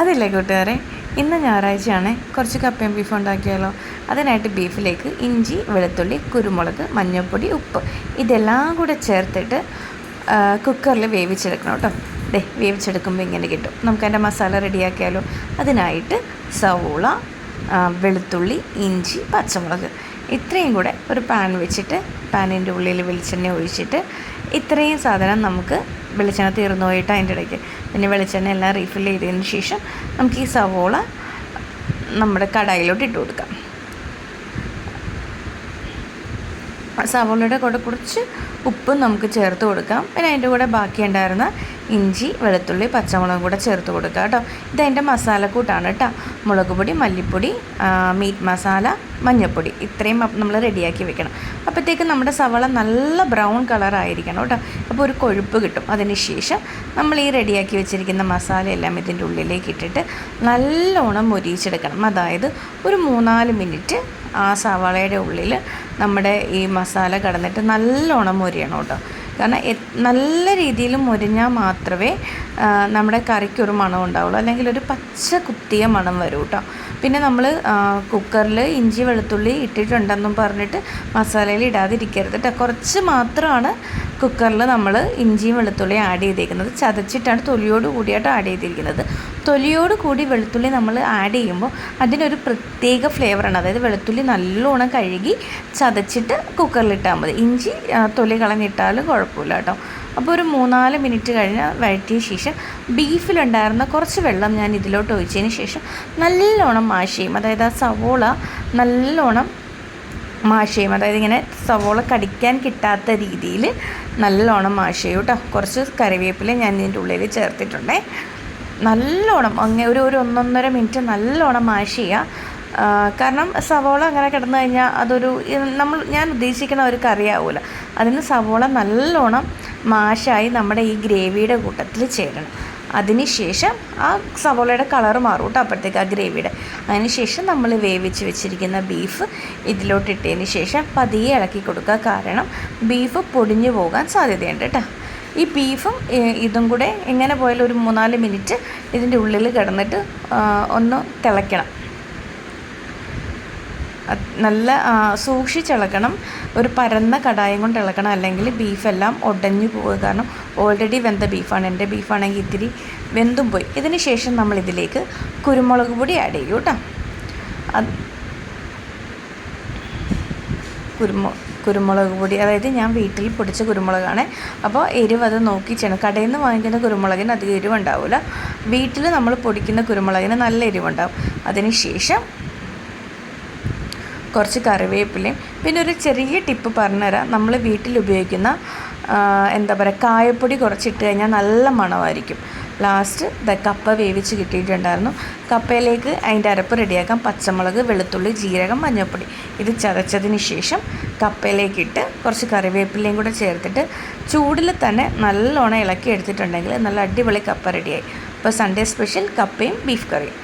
അതില്ലേ കൂട്ടുകാരെ? ഇന്ന് ഞായറാഴ്ചയാണ്. കുറച്ച് കപ്പയും ബീഫ് ഉണ്ടാക്കിയാലോ? അതിനായിട്ട് ബീഫിലേക്ക് ഇഞ്ചി വെളുത്തുള്ളി കുരുമുളക് മഞ്ഞൾപ്പൊടി ഉപ്പ് ഇതെല്ലാം കൂടെ ചേർത്തിട്ട് കുക്കറിൽ വേവിച്ചെടുക്കണം കേട്ടോ. ദേ വേവിച്ചെടുക്കുമ്പോൾ ഇങ്ങനെ കിട്ടും. നമുക്ക് അതിന്റെ മസാല റെഡിയാക്കിയാലോ അതിനായിട്ട് സവോള വെളുത്തുള്ളി ഇഞ്ചി പച്ചമുളക് ഇത്രയും കൂടെ ഒരു പാൻ വെച്ചിട്ട് പാനിന്റെ ഉള്ളിൽ വെളിച്ചെണ്ണ ഒഴിച്ചിട്ട് ഇത്രയും സാധനം നമുക്ക് വെളിച്ചെണ്ണ തീർന്നു പോയിട്ട് അതിന്റെ ഇടയ്ക്ക് പിന്നെ വെളിച്ചെണ്ണ എല്ലാം റീഫിൽ ചെയ്തതിന് ശേഷം നമുക്ക് ഈ സവോള നമ്മുടെ കടായിലോട്ട് ഇട്ട് കൊടുക്കാം. സവോളയുടെ കൂടെ കുറച്ച് ഉപ്പും നമുക്ക് ചേർത്ത് കൊടുക്കാം. പിന്നെ അതിന്റെ കൂടെ ബാക്കി ഉണ്ടായിരുന്ന ഇഞ്ചി വെളുത്തുള്ളി പച്ചമുളകും കൂടെ ചേർത്ത് കൊടുക്കുക കേട്ടോ. ഇതതിന്റെ മസാലക്കൂട്ടാണ് കേട്ടോ. മുളക് പൊടി മല്ലിപ്പൊടി മീറ്റ് മസാല മഞ്ഞൾപ്പൊടി ഇത്രയും നമ്മൾ റെഡിയാക്കി വെക്കണം. അപ്പോഴത്തേക്ക് നമ്മുടെ സവള നല്ല ബ്രൗൺ കളർ ആയിരിക്കണം കേട്ടോ. അപ്പോൾ ഒരു കൊഴുപ്പ് കിട്ടും. അതിന് ശേഷം നമ്മൾ ഈ റെഡിയാക്കി വെച്ചിരിക്കുന്ന മസാലയെല്ലാം ഇതിന്റെ ഉള്ളിലേക്ക് ഇട്ടിട്ട് നല്ലോണം മൊരിയിച്ചെടുക്കണം. അതായത് ഒരു മൂന്നാൽ മിനിറ്റ് ആ സവാളയുടെ ഉള്ളിൽ നമ്മുടെ ഈ മസാല കടന്നിട്ട് നല്ലോണം മൊരിയണം കേട്ടോ. കാരണം നല്ല രീതിയിൽ മുരിഞ്ഞാൽ മാത്രമേ നമ്മുടെ കറിക്കൊരു മണം ഉണ്ടാവുള്ളൂ. അല്ലെങ്കിൽ ഒരു പച്ച കുത്തിയ മണം വരൂ കേട്ടോ. പിന്നെ നമ്മൾ കുക്കറിൽ ഇഞ്ചി വെളുത്തുള്ളി ഇട്ടിട്ടുണ്ടെന്നും പറഞ്ഞിട്ട് മസാലയിൽ ഇടാതിരിക്കരുത് കേട്ടോ കുറച്ച് മാത്രമാണ് കുക്കറിൽ നമ്മൾ ഇഞ്ചിയും വെളുത്തുള്ളിയും ആഡ് ചെയ്തേക്കുന്നത്. ചതച്ചിട്ടാണ് തൊലിയോട് കൂടിയായിട്ട് ആഡ് ചെയ്തിരിക്കുന്നത്. തൊലിയോട് കൂടി വെളുത്തുള്ളി നമ്മൾ ആഡ് ചെയ്യുമ്പോൾ അതിനൊരു പ്രത്യേക ഫ്ലേവറാണ് അതായത് വെളുത്തുള്ളി നല്ലോണം കഴുകി ചതച്ചിട്ട് കുക്കറിലിട്ടാൽ മതി. ഇഞ്ചി തൊലി കളഞ്ഞിട്ടാലും കുഴപ്പമില്ല കേട്ടോ. അപ്പോൾ ഒരു മൂന്നാൽ മിനിറ്റ് കഴിഞ്ഞ് വഴറ്റിയ ശേഷം ബീഫിലുണ്ടായിരുന്ന കുറച്ച് വെള്ളം ഞാൻ ഇതിലോട്ട് ഒഴിച്ചതിന് ശേഷം നല്ലോണം മാഷ് ചെയ്യും. അതായത് ആ സവോള നല്ലോണം മാഷ് ചെയ്യും. അതായത് ഇങ്ങനെ സവോള കടിക്കാൻ കിട്ടാത്ത രീതിയിൽ നല്ലോണം മാഷ് ചെയ്യും കേട്ടോ. കുറച്ച് കറിവേപ്പില ഞാൻ ഇതിന്റെ ഉള്ളിൽ ചേർത്തിട്ടുണ്ടേ. നല്ലോണം അങ്ങനെ ഒരു ഒരു ഒന്നൊന്നര മിനിറ്റ് നല്ലോണം മാഷ് ചെയ്യുക കാരണം സവോള അങ്ങനെ കിടന്നു കഴിഞ്ഞാൽ അതൊരു നമ്മൾ ഞാൻ ഉദ്ദേശിക്കുന്ന ഒരു കറിയാവില്ല അതിന് സവോള നല്ലോണം മാഷായി നമ്മുടെ ഈ ഗ്രേവിയുടെ കൂട്ടത്തിൽ ചേരണം. അതിന് ശേഷം ആ സവോളയുടെ കളർ മാറും കേട്ടോ അപ്പോഴത്തേക്ക് ആ ഗ്രേവിയുടെ. അതിന് ശേഷം നമ്മൾ വേവിച്ച് വെച്ചിരിക്കുന്ന ബീഫ് ഇതിലോട്ടിട്ടതിന് ശേഷം പതിയെ ഇളക്കി കൊടുക്കുക. കാരണം ബീഫ് പൊടിഞ്ഞു പോകാൻ സാധ്യതയുണ്ട് കേട്ടോ ഈ ബീഫും ഇതും കൂടെ എങ്ങനെ പോയാലും ഒരു മൂന്നാൽ മിനിറ്റ് ഇതിന്റെ ഉള്ളിൽ കിടന്നിട്ട് ഒന്ന് തിളയ്ക്കണം. നല്ല സൂക്ഷിച്ചിളക്കണം. ഒരു പരന്ന കടായം കൊണ്ട് ഇളക്കണം. അല്ലെങ്കിൽ ബീഫെല്ലാം ഒടഞ്ഞു പോകുക കാരണം ഓൾറെഡി വെന്ത ബീഫാണ്. എന്റെ ബീഫാണെങ്കിൽ ഇത്തിരി വെന്തും പോയി. ഇതിന് ശേഷം നമ്മൾ ഇതിലേക്ക് കുരുമുളക് പൊടി ആഡ് ചെയ്യൂട്ടോ അത് കുരുമു കുരുമുളക് പൊടി. അതായത് ഞാൻ വീട്ടിൽ പൊടിച്ച കുരുമുളകാണ്. അപ്പോൾ എരിവ് അത് നോക്കി കടയിൽ നിന്ന് വാങ്ങിക്കുന്ന കുരുമുളകിന് അധികം എരിവുണ്ടാവില്ല വീട്ടിൽ നമ്മൾ പൊടിക്കുന്ന കുരുമുളകിന് നല്ല എരിവുണ്ടാവും. അതിന് ശേഷം കുറച്ച് കറിവേപ്പിലയും പിന്നെ ഒരു ചെറിയ ടിപ്പ് പറഞ്ഞുതരാം. നമ്മൾ വീട്ടിൽ ഉപയോഗിക്കുന്ന എന്താ പറയുക കായപ്പൊടി കുറച്ചിട്ട് കഴിഞ്ഞാൽ നല്ല മണമായിരിക്കും. ലാസ്റ്റ് ദ കപ്പ വേവിച്ച് കിട്ടിയിട്ടുണ്ടായിരുന്നു. കപ്പയിലേക്ക് അതിന്റെ അരപ്പ് റെഡിയാക്കാം. പച്ചമുളക് വെളുത്തുള്ളി ജീരകം മഞ്ഞൾപ്പൊടി. ഇത് ചതച്ചതിന് ശേഷം കപ്പയിലേക്ക് ഇട്ട് കുറച്ച് കറിവേപ്പിലയും കൂടെ ചേർത്തിട്ട് ചൂടിൽ തന്നെ നല്ലോണം ഇളക്കി എടുത്തിട്ടുണ്ടെങ്കിൽ നല്ല അടിപൊളി കപ്പ റെഡിയായി അപ്പോൾ സൺഡേ സ്പെഷ്യൽ കപ്പയും ബീഫ് കറിയും